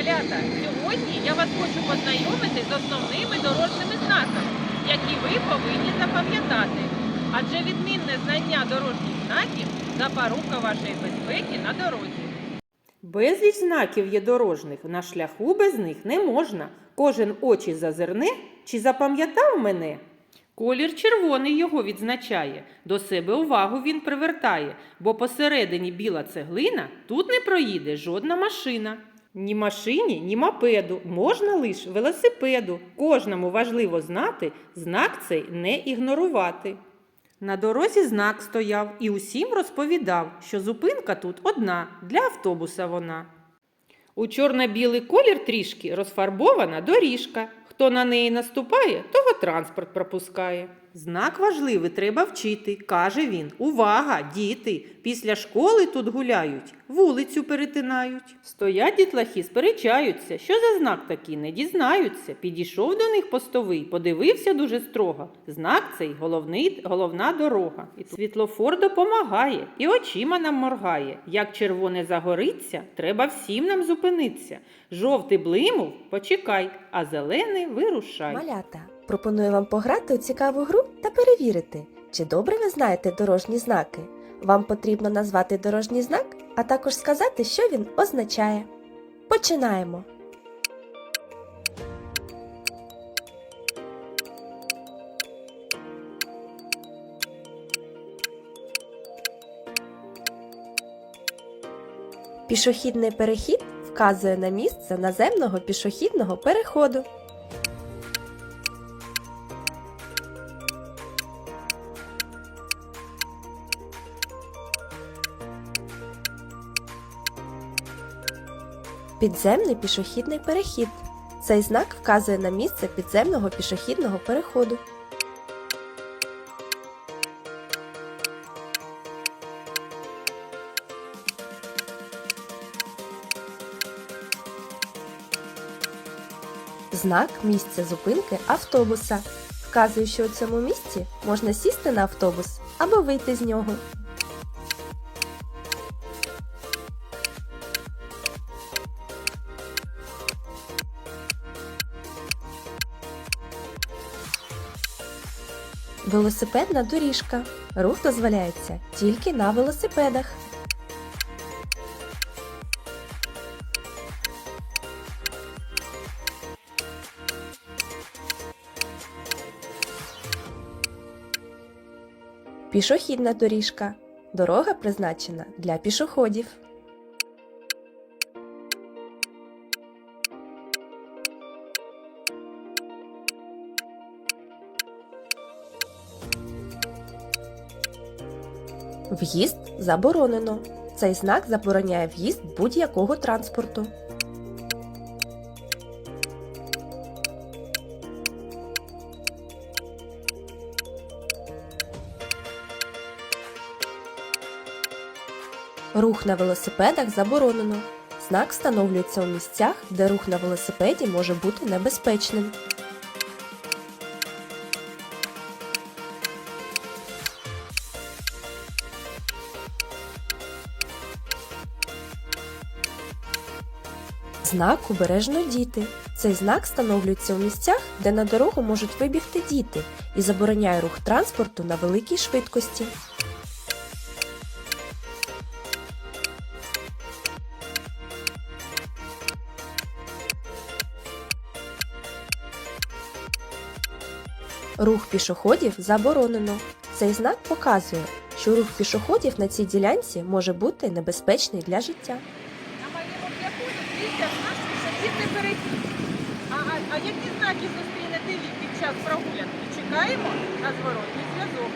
малята! Сьогодні я вас хочу познайомити з основними дорожніми знаками, які ви повинні запам'ятати. Адже відмінне знання дорожніх знаків запорука вашої безпеки на дорозі. Безліч знаків є дорожніх, на шляху без них не можна. Кожен очі зазирне, чи запам'ятав мене? Колір червоний його відзначає, до себе увагу він привертає, бо посередині біла цеглина тут не проїде жодна машина. Ні машині, ні мопеду, можна лиш велосипеду. Кожному важливо знати, знак цей не ігнорувати. На дорозі знак стояв і усім розповідав, що зупинка тут одна, для автобуса вона. У чорно-білий колір трішки розфарбована доріжка. Хто на неї наступає, того транспорт пропускає. Знак важливий треба вчити, каже він. Увага, діти! Після школи тут гуляють, вулицю перетинають. Стоять дітлахи, сперечаються, що за знак такий, не дізнаються. Підійшов до них постовий, подивився дуже строго. Знак цей головний, головна дорога. І світлофор допомагає і очима нам моргає. Як червоне загориться, треба всім нам зупинитися. Жовтий блимув, почекай, а зелений вирушай. Малята, пропоную вам пограти у цікаву гру та перевірити, чи добре ви знаєте дорожні знаки. Вам потрібно назвати дорожній знак, а також сказати, що він означає. Починаємо! Пішохідний перехід вказує на місце наземного пішохідного переходу. Підземний пішохідний перехід. Цей знак вказує на місце підземного пішохідного переходу. Знак місця зупинки автобуса вказує, що у цьому місці можна сісти на автобус або вийти з нього. Велосипедна доріжка. Рух дозволяється тільки на велосипедах. Пішохідна доріжка. Дорога призначена для пішоходів. В'їзд заборонено. Цей знак забороняє в'їзд будь-якого транспорту. Рух на велосипедах заборонено. Знак встановлюється у місцях, де рух на велосипеді може бути небезпечним. Знак обережно діти. Цей знак встановлюється у місцях, де на дорогу можуть вибігти діти і забороняє рух транспорту на великій швидкості. Рух пішоходів заборонено. Цей знак показує, що рух пішоходів на цій ділянці може бути небезпечний для життя. На моєму шляху зустрівся наш пішохідний перехід. А, а, а які знаки зустрінете ви під час прогулянки? Чекаємо на зворотній зв'язок.